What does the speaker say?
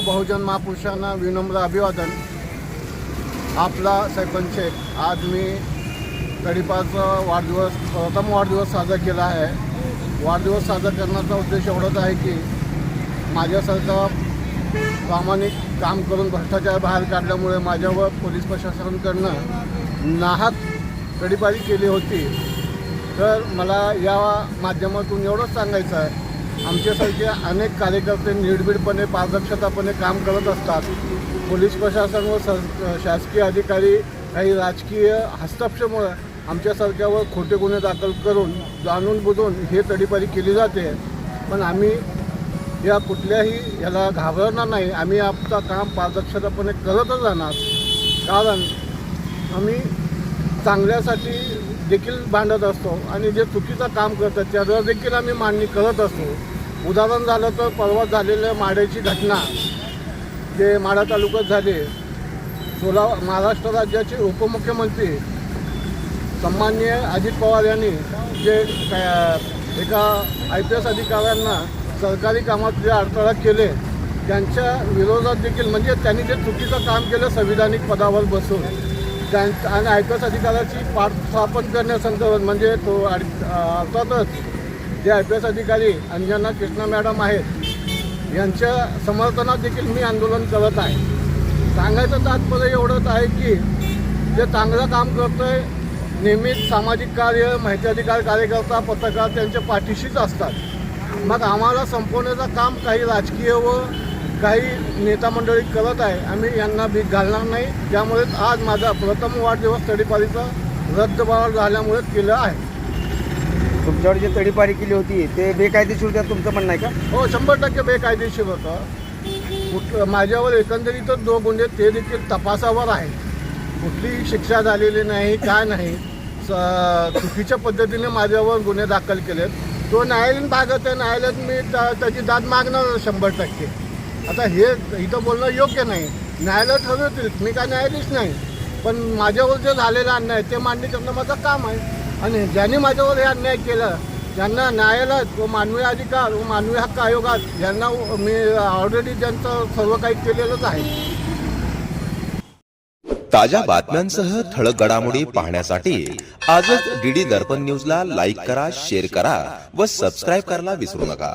बहुजन महापुरुषांना विनम्र अभिवादन. आपला सरपंच शेख आज मी तडीपाचा वाढदिवस प्रथम वाढदिवस साजरा केला आहे. वाढदिवस साजरा करण्याचा उद्देश एवढाच आहे की माझ्यासारखं प्रामाणिक काम करून भ्रष्टाचार बाहेर काढल्यामुळे माझ्यावर पोलीस प्रशासनाकडनं नाहक तडीपारी केली होती. तर मला या माध्यमातून एवढंच सांगायचं आहे आमच्यासारख्या अनेक कार्यकर्ते निर्भीडपणे पारदर्शकतापणे काम करत असतात. पोलीस प्रशासन व सर शासकीय अधिकारी काही राजकीय हस्तक्षेपामुळे आमच्यासारख्यावर खोटे गुन्हे दाखल करून जाणून बुजून हे तडीपारी केली जाते. पण आम्ही या कुठल्याही याला घाबरणार नाही. आम्ही आपलं काम पारदर्शकपणे करतच राहणार. कारण आम्ही चांगल्यासाठी देखील भांडत असतो आणि जे चुकीचं काम करतात त्यावर देखील आम्ही मांडणी करत असतो. उदाहरण झालं तर परवा झालेल्या माड्याची घटना जे माढा तालुक्यात झाली. सोला महाराष्ट्र राज्याचे उपमुख्यमंत्री सन्माननीय अजित पवार यांनी जे काय- एका आय पी एस अधिकाऱ्यांना सरकारी कामात जे अडथळा केले त्यांच्या विरोधात देखील म्हणजे त्यांनी जे चुकीचं काम केलं संविधानिक पदावर बसून त्यां आणि आय पी एस अधिकाऱ्याची पाठस्थापन करण्यासंदर्भात म्हणजे तो अड- अर्थातच जे आय पी एस अधिकारी अंजना कृष्णा मॅडम आहेत यांच्या समर्थनात देखील मी आंदोलन करत आहे. सांगायचं तात्पर्य एवढंच आहे की जे चांगलं काम करतोय नेहमीच सामाजिक कार्य माहिती अधिकार कार्यकर्ता पत्रकार त्यांच्या पाठीशीच असतात. मग आम्हाला संपवण्याचं काम काही राजकीय व काही नेता मंडळी करत आहे आम्ही यांना भीक घालणार नाही. त्यामुळेच आज माझा प्रथम वाढदिवस तडीपारीचा रद्दबावर झाल्यामुळे केलं आहे. तुमच्यावर जी तडीपारी केली होती ते बेकायदेशीर होत्या तुमचं म्हणणं आहे का? हो शंभर टक्के बेकायदेशीर होतं. कुठ माझ्यावर एकंदरीतच दोन गुन्हे ते देखील तपासावर आहे कुठलीही शिक्षा झालेली नाही काय नाही. स चुकीच्या पद्धतीने माझ्यावर गुन्हे दाखल केलेत. तो न्यायालयीन भागत आहे न्यायालयात मी त्या- त्याची दाद मागणार शंभर टक्के. आता हे इथं बोलणं योग्य नाही. न्यायालय ठरवतील मी काय न्यायाधीश नाही. पण माझ्यावर जे झालेलं अन्याय ते मांडणी करणं माझं काम आहे. आणि ज्यांनी माझ्यावर हे अन्याय केलं ज्यांना न्यायालयात व मानवी अधिकार व मानवी हक्क आयोगात यांना मी ऑलरेडी त्यांचं सर्व काही केलेलंच आहे. ताज्या बातम्यांसह ठळक घडामोडी पाहण्यासाठी आजच डीडी दर्पण न्यूजला लाईक करा शेअर करा व सबस्क्राईब करायला विसरू नका.